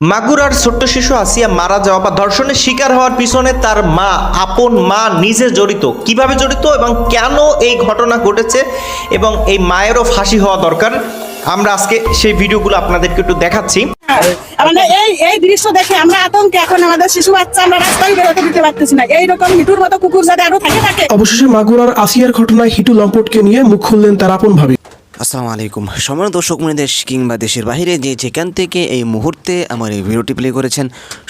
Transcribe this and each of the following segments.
মাগুরার ছোট্ট শিশু আসিয়া মারা যাওয়া বা ধর্ষণের শিকার হওয়ার পিছনে তার মা আপন মা নিজে জড়িত। কীভাবে জড়িত এবং কেন এই ঘটনা ঘটেছে এবং এই মায়েরও ফাঁসি হওয়া দরকার? আমরা আজকে সেই ভিডিওগুলো আপনাদেরকে একটু দেখাচ্ছি। মানে এই এই দৃশ্য দেখে আমরা আতঙ্কে এখন আমাদের শিশু বাচ্চা আমরা রাস্তায় বেরোতে দিতে পারতেছি না। এইরকম মিটুর মতো কুকুর যাতে আরও থাকে থাকে অবশেষে মাগুরার আসিয়ার ঘটনায় হিটু লম্পটকে নিয়ে মুখ খুললেন তার আপন ভাবি। আসসালামু আলাইকুম। সমান দর্শক মনে দেশ কিংবা দেশের বাহিরে যে যেখান থেকে এই মুহূর্তে আমার এই ভিডিওটি প্লে করেছেন,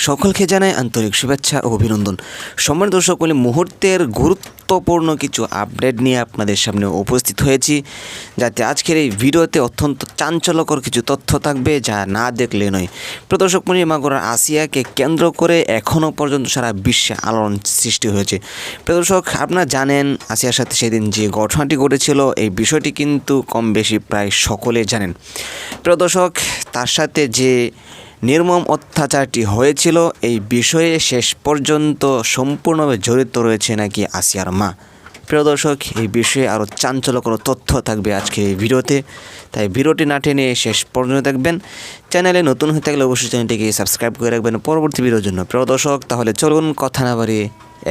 সকলকে জানায় আন্তরিক শুভেচ্ছা ও অভিনন্দন। সমান দর্শক মুহূর্তের গুরুত্বপূর্ণ কিছু আপডেট নিয়ে আপনাদের সামনে উপস্থিত হয়েছি। যাতে আজকের এই ভিডিওতে অত্যন্ত চাঞ্চল্যকর কিছু তথ্য থাকবে যা না দেখলে নয়। প্রদর্শক মাগুরার আসিয়াকে কেন্দ্র করে এখনও পর্যন্ত সারা বিশ্বে আলোড়ন সৃষ্টি হয়েছে। প্রদর্শক, আপনারা জানেন, আসিয়ার সাথে সেদিন যে ঘটনাটি ঘটেছিল, এই বিষয়টি কিন্তু কম বেশি প্রায় সকলে জানেন। প্রদর্শক, তার সাথে যে নির্মম অত্যাচারটি হয়েছিল, এই বিষয়ে শেষ পর্যন্ত সম্পূর্ণভাবে জড়িত রয়েছে নাকি আসিয়ার মা। প্রিয় দর্শক, এই বিষয়ে আরও চাঞ্চল্যকর তথ্য থাকবে আজকে এই ভিডিওতে। তাই ভিডিওটি না টেনে শেষ পর্যন্ত দেখবেন। চ্যানেলে নতুন হয়ে থাকলে অবশ্যই চ্যানেলটিকে সাবস্ক্রাইব করে রাখবেন। পরবর্তী ভিডিওর জন্য প্রিয় দর্শক, তাহলে চলুন কথা না বাড়িয়ে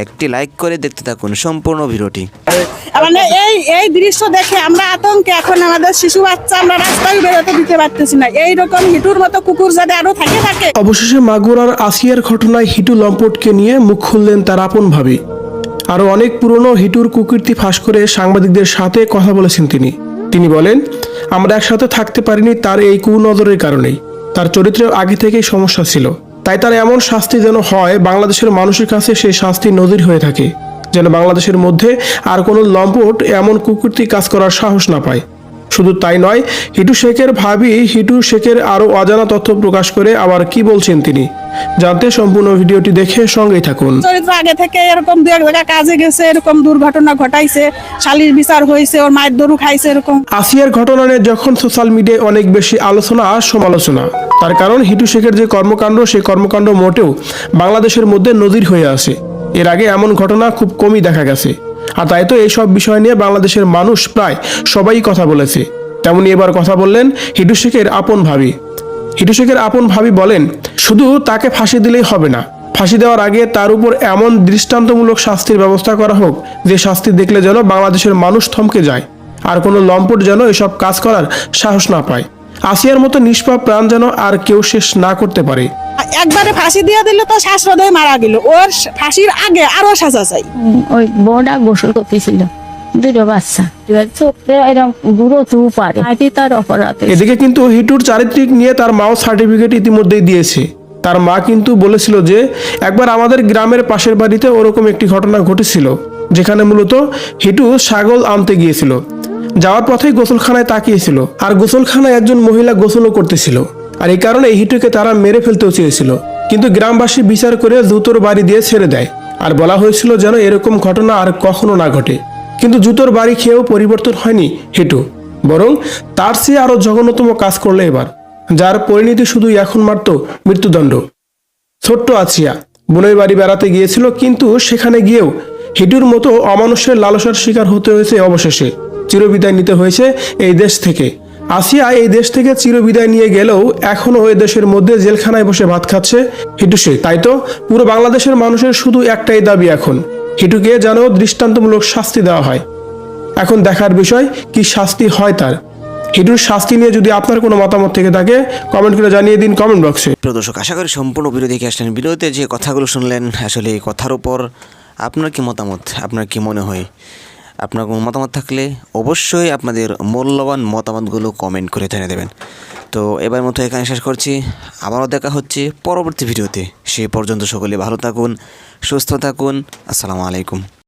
একটি লাইক করে দেখতে থাকুন সম্পূর্ণ ভিডিওটি। মানে এই এই দৃশ্য দেখে আমরা আতঙ্কে এখন আমাদের শিশু বাচ্চা আমরা রাস্তায় বেরোতে দিতে পারতেছি না। এইরকম মিটুর মতো কুকুর যাতে আরও থাকে থাকে। অবশেষে মাগুরার আসিয়ার ঘটনায় হিটু লম্পটকে নিয়ে মুখ খুললেন তার আপন ভাবি। আরও অনেক পুরনো হিটুর কুকীর্তি ফাঁস করে সাংবাদিকদের সাথে কথা বলেছেন তিনি। তিনি বলেন আমরা একসাথে থাকতে পারিনি তার এই কুনজরের কারণেই। তার চরিত্রে আগে থেকেই সমস্যা ছিল। তাই তার এমন শাস্তি যেন হয় বাংলাদেশের মানুষের কাছে সেই শাস্তি নজির হয়ে থাকে যেন বাংলাদেশের মধ্যে আর কোনো লম্পট এমন কুকীর্তি কাজ করার সাহস না পায়। শুধু তাই নয় হিটু শেখের ভাবি হিটু শেখের আরও অজানা তথ্য প্রকাশ করে আবার কি বলছেন তিনি? জানতে সম্পূর্ণ ভিডিওটি দেখে সঙ্গেই থাকুন। চরিত্র আগে থেকে এরকম দু এক জায়গায় কাজে গেছে এরকম দুর্ঘটনা ঘটাইছে শালির বিচার হয়েছে ওর মায়ের দরু খাইছে এরকম। আসিয়ার ঘটনা নিয়ে যখন সোশ্যাল মিডিয়ায় অনেক বেশি আলোচনা আর সমালোচনা তার কারণ হিটু শেখের যে কর্মকাণ্ড, সেই কর্মকাণ্ড মোটেও বাংলাদেশের মধ্যে নজির হয়ে আসে এর আগে এমন ঘটনা খুব কমই দেখা গেছে। আর তাই তো এইসব বিষয় নিয়ে বাংলাদেশের মানুষ প্রায় সবাই কথা বলেছে। তেমনি এবার কথা বললেন হিটু শেখের আপন ভাবি। হিটু শেখের আপন ভাবি বলেন, শুধু তাকে ফাঁসি দিলেই হবে না। ফাঁসি দেওয়ার আগে তার উপর এমন দৃষ্টান্তমূলক শাস্তির ব্যবস্থা করা হোক, যে শাস্তি দেখলে যেন বাংলাদেশের মানুষ থমকে যায়। আর কোনো লম্পট যেন এসব কাজ করার সাহস না পায়। আসিয়ার মতো নিষ্পাপ প্রাণ যেন আর কেউ শেষ না করতে পারে। একবারে ফাঁসি দিয়ে দিলে তো শ্বাসরোধে মারা গেল। ওর ফাঁসির আগে আরও সাজা চাই। ওই বউটা গোসল করতেছিল। দুটো বাচ্চা। এদিকে কিন্তু হিটুর চারিত্রিক নিয়ে তার মাও সার্টিফিকেট ইতিমধ্যেই দিয়েছে। তার মা কিন্তু বলেছিল যে একবার আমাদের গ্রামের পাশের বাড়িতে ওরকম একটি ঘটনা ঘটেছিল যেখানে মূলত হিটু ছাগল আনতে গিয়েছিল। যাওয়ার পথেই গোসলখানায় তাকিয়েছিল। আর গোসলখানায় একজন মহিলা গোসলও করতেছিল। আর এই কারণে হিটুকে তারা মেরে ফেলতেও চেয়েছিল। কিন্তু গ্রামবাসী বিচার করে জুতোর বাড়ি দিয়ে ছেড়ে দেয়। আর বলা হয়েছিল যেন এরকম ঘটনা আর কখনো না ঘটে। কিন্তু জুতোর বাড়ি খেয়েও পরিবর্তন হয়নি হিটু। বরং তার চেয়ে আরও জঘন্যতম কাজ করলে এবার। যার পরিণতি শুধু এখন মাত্র মৃত্যুদণ্ড। ছোট্ট আছিয়া বোনের বাড়ি বেড়াতে গিয়েছিল, কিন্তু সেখানে গিয়েও হিটুর মতো অমানুষের লালসার শিকার হতে হয়েছে অবশেষে। চিরবিদায় নিতে হয়েছে এই দেশ থেকে। আসিয়া এই দেশ থেকে চিরবিদায় নিয়ে গেলেও এখনও এই দেশের মধ্যে জেলখানায় বসে ভাত খাচ্ছে হিটু শেখ তাই তো? পুরো বাংলাদেশের মানুষের শুধু একটাই দাবি এখন, হিটুকে যেন দৃষ্টান্তমূলক শাস্তি দেওয়া হয়। এখন দেখার বিষয়, কি শাস্তি হয় তার? হিটুর শাস্তি নিয়ে যদি আপনার কোনো মতামত থেকে থাকে কমেন্ট করে জানিয়ে দিন কমেন্ট বক্সে প্রিয় দর্শক, আশা করি সম্পূর্ণ দেখে আসলেন। ভিডিওতে যে কথাগুলো শুনলেন, আসলে এই কথার উপর আপনার কি মতামত? আপনার কি মনে হয়? আপনার কোনো মতামত থাকলে অবশ্যই আপনাদের মূল্যবান মতামতগুলো কমেন্ট করে জানিয়ে দেবেন। তো এবার মতো এখানে শেষ করছি। আবারও দেখা হচ্ছে পরবর্তী ভিডিওতে। সেই পর্যন্ত সকলে ভালো থাকুন, সুস্থ থাকুন। আসসালামু আলাইকুম।